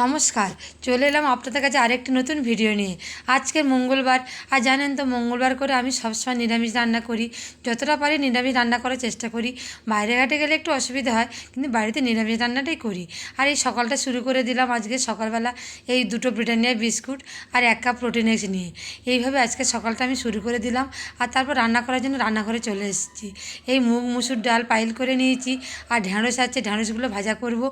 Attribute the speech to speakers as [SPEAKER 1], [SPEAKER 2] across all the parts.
[SPEAKER 1] নমস্কার, চলে এলাম আপনাদের কাছে আরেকটি নতুন ভিডিও নিয়ে। আজকে মঙ্গলবার, আর জানেন তো মঙ্গলবার করে আমি সবসময় নিরামিষ রান্না করি। যতটা পারি নিরামিষ রান্না করার চেষ্টা করি। বাইরে ঘাটে গেলে একটু অসুবিধা হয়, কিন্তু বাড়িতে নিরামিষ রান্নাটাই করি। আর এই সকালটা শুরু করে দিলাম আজকে সকালবেলা এই দুটো ব্রিটানিয়া বিস্কুট আর এক কাপ প্রোটিন এক্স নিয়ে। এইভাবে আজকে সকালটা আমি শুরু করে দিলাম, আর তারপর রান্না করার জন্য রান্নাঘরে চলে এসেছি। এই মুগ, মুসুর ডাল পাইল করে নিয়েছি, আর ঢ্যাঁড়স আছে ঢ্যাঁড়সগুলো ভাজা করব,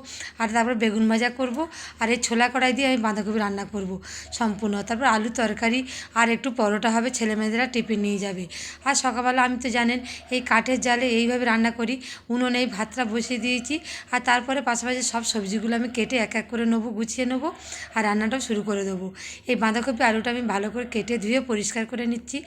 [SPEAKER 1] আর তারপর বেগুন ভাজা করব, আর এই ছোলা কড়াই দিয়ে আমি বাঁধাকপি রান্না করব সম্পূর্ণ। তারপর আলু তরকারি, আর একটু পরোটা হবে, ছেলেমেয়েদেরা টিফিন নিয়ে যাবে। আর সকালবেলা আমি তো জানেন, এই কাঠের জালে এইভাবে রান্না করি, উনুনে এই ভাতটা বসিয়ে দিয়েছি, আর তারপরে পাশাপাশি সব সবজিগুলো আমি কেটে এক এক করে নেব, গুছিয়ে নেব, আর রান্নাটাও শুরু করে দেবো। এই বাঁধাকপি আলুটা আমি ভালো করে কেটে ধুয়ে পরিষ্কার করে নিচ্ছি,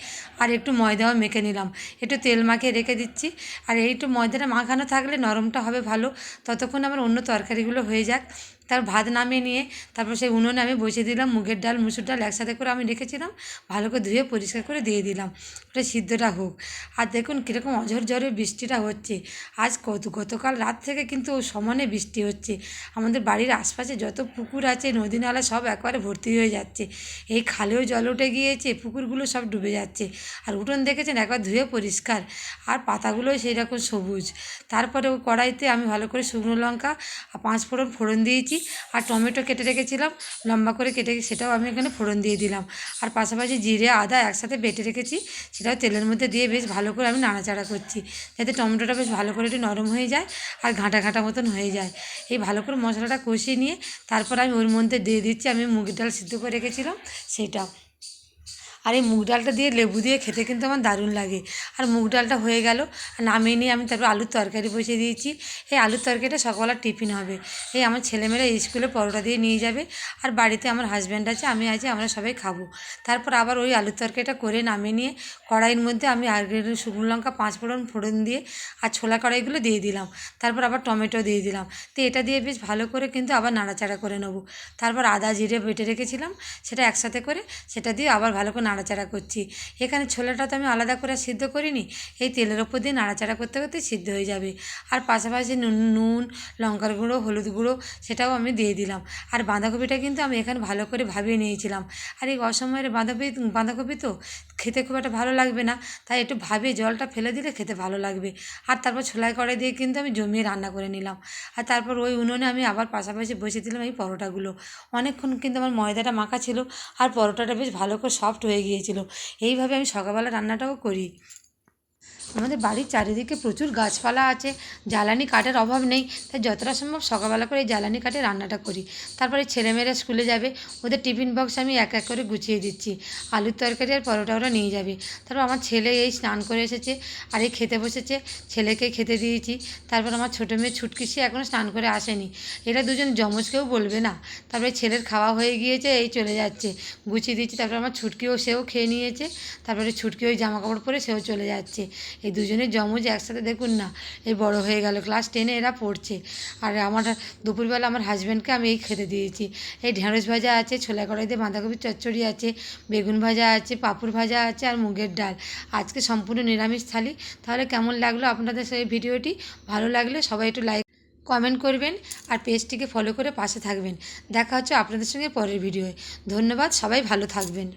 [SPEAKER 1] আর একটু ময়দাও মেখে নিলাম। একটু তেল মাখিয়ে রেখে দিচ্ছি, আর এই একটু ময়দাটা মাখানো থাকলে নরমটা হবে ভালো। ততক্ষণ আমার অন্য তরকারিগুলো হয়ে যাক। তার ভাত নামিয়ে নিয়ে তারপর সেই উনুনে আমি বসিয়ে দিলাম, মুগের ডাল, মুসুর ডাল একসাথে করে আমি রেখেছিলাম, ভালো করে ধুয়ে পরিষ্কার করে দিয়ে দিলাম। ওটা সিদ্ধটা হোক। আর দেখুন কীরকম অঝর ঝরে বৃষ্টিটা হচ্ছে। আজ কত গতকাল রাত থেকে কিন্তু সমানে বৃষ্টি হচ্ছে। আমাদের বাড়ির আশপাশে যত পুকুর আছে নদী নালা সব একবারে ভর্তি হয়ে যাচ্ছে। এই খালেও জল উঠে গিয়েছে, পুকুরগুলো সব ডুবে যাচ্ছে। আর উঠোন দেখেছেন একবার ধুয়ে পরিষ্কার। আর পাতাগুলোও সেই রকম সবুজ। তারপরে ওই কড়াইতে আমি ভালো করে শুকনো লঙ্কা আর পাঁচ ফোড়ন ফোড়ন দিয়েছি। আর টমেটো কেটে রেখেছিলাম, লম্বা করে কেটে সেটাও আমি এখানে ফোড়ন দিয়ে দিলাম। আর পাশাপাশি জিরে, আদা একসাথে বেটে রেখেছি, সেটাও তেলের মধ্যে দিয়ে বেশ ভালো করে আমি নাড়াচাড়া করছি। যাতে টমেটোটা বেশ ভালো করে একটু নরম হয়ে যায় আর ঘাঁটা ঘাঁটা মতন হয়ে যায়। এই ভালো করে মশলাটা কষিয়ে নিয়ে, তারপর আমি ওর মধ্যে দিয়ে দিচ্ছি, আমি মুগের ডাল সিদ্ধ করে রেখেছিলাম, সেটা। আর এই মুগ ডালটা দিয়ে লেবু দিয়ে খেতে কিন্তু আমার দারুণ লাগে। আর মুগ ডালটা হয়ে গেল নামিয়ে নিয়ে আমি তারপর আলুর তরকারি বসিয়ে দিয়েছি। এই আলুর তরকারিটা সকালবেলা টিফিন হবে। এই আমার ছেলেমেয়েরা স্কুলে পরোটা দিয়ে নিয়ে যাবে। আর বাড়িতে আমার হাজব্যান্ড আছে, আমি আছি, আমরা সবাই খাব। তারপর আবার ওই আলুর তরকারিটা করে নামিয়ে নিয়ে কড়াইয়ের মধ্যে আমি আগের শুকনো লঙ্কা, পাঁচ ফোড়ন ফোড়ন দিয়ে আর ছোলা কড়াইগুলো দিয়ে দিলাম। তারপর আবার টমেটো দিয়ে দিলাম। তো এটা দিয়ে বেশ ভালো করে কিন্তু আবার নাড়াচাড়া করে নেব। তারপর আদা, জিরে বেটে রেখেছিলাম, সেটা একসাথে করে সেটা দিয়ে আবার ভালো করে নাড়াচাড়া করছি। এখানে ছোলাটা তো আমি আলাদা করে সিদ্ধ করিনি, এই তেলের ওপর দিয়ে নাড়াচাড়া করতে করতে সিদ্ধ হয়ে যাবে। আর পাশাপাশি নুন নুন, লঙ্কার গুঁড়ো, হলুদ গুঁড়ো সেটাও আমি দিয়ে দিলাম। আর বাঁধাকপিটা কিন্তু আমি এখানে ভালো করে ভাবিয়ে নিয়েছিলাম। আর এই অসময়ের বাঁধাকপি বাঁধাকপি তো খেতে খুব একটা ভালো লাগবে না। তাই একটু ভাবে জলটা ফেলে দিলে খেতে ভালো লাগবে। আর তারপর ছোলাই কড়াই দিয়ে কিন্তু আমি জমিয়ে রান্না করে নিলাম। আর তারপর ওই উনুনে আমি আবার পাশাপাশি বসে দিলাম এই পরোটাগুলো। অনেকক্ষণ কিন্তু আমার ময়দাটা মাখা ছিল। আর পরোটাটা বেশ ভালো করে সফট হয়ে গিয়েছিল। এইভাবে আমি সকালবেলা রান্নাটাও করি। আমাদের বাড়ির চারিদিকে প্রচুর গাছপালা আছে, জ্বালানি কাঠের অভাব নেই, তাই যতটা সম্ভব সকালবেলা করে জ্বালানি কাঠে রান্নাটা করি। তারপরে ছেলেমেয়েরা স্কুলে যাবে, ওদের টিফিন বক্স আমি এক এক করে গুছিয়ে দিচ্ছি, আলুর তরকারি আর পরোটা ওরা নিয়ে যাবে। তারপর আমার ছেলে এই স্নান করে এসেছে, আর এই খেতে বসেছে, ছেলেকে খেতে দিয়েছি, তারপর আমার ছোটো মেয়ে ছুটকি সে এখনও স্নান করে আসেনি। এরা দুজন যমজকেও বলবে না। তারপরে ছেলের খাওয়া হয়ে গিয়েছে, এই চলে যাচ্ছে, গুছিয়ে দিচ্ছি, তারপর আমার ছুটকিও সেও খেয়ে নিয়েছে, তারপরে ছুটকি ওই জামা কাপড় পরে সেও চলে যাচ্ছে। এই দুজনের জমজ একসাথে দেখুন না এই বড় হয়ে গেল। ক্লাস টেনে এরা পড়ছে। আর আমার দুপুরবেলা আমার হাজব্যান্ডকে আমি এই খেতে দিয়েছি। এই ঢেঁড়স ভাজা আছে, ছোলা কড়াইতে বাঁধাকপির চচ্চড়ি আছে, বেগুন ভাজা আছে, পাঁপড় ভাজা আছে আর মুগের ডাল। আজকে সম্পূর্ণ নিরামিষ থালি। তাহলে কেমন লাগল আপনাদের সেই ভিডিওটি? ভালো লাগলে সবাই একটু লাইক কমেন্ট করবেন আর পেজটিকে ফলো করে পাশে থাকবেন। দেখা হচ্ছে আপনাদের সঙ্গে পরের ভিডিওয়। ধন্যবাদ, সবাই ভালো থাকবেন।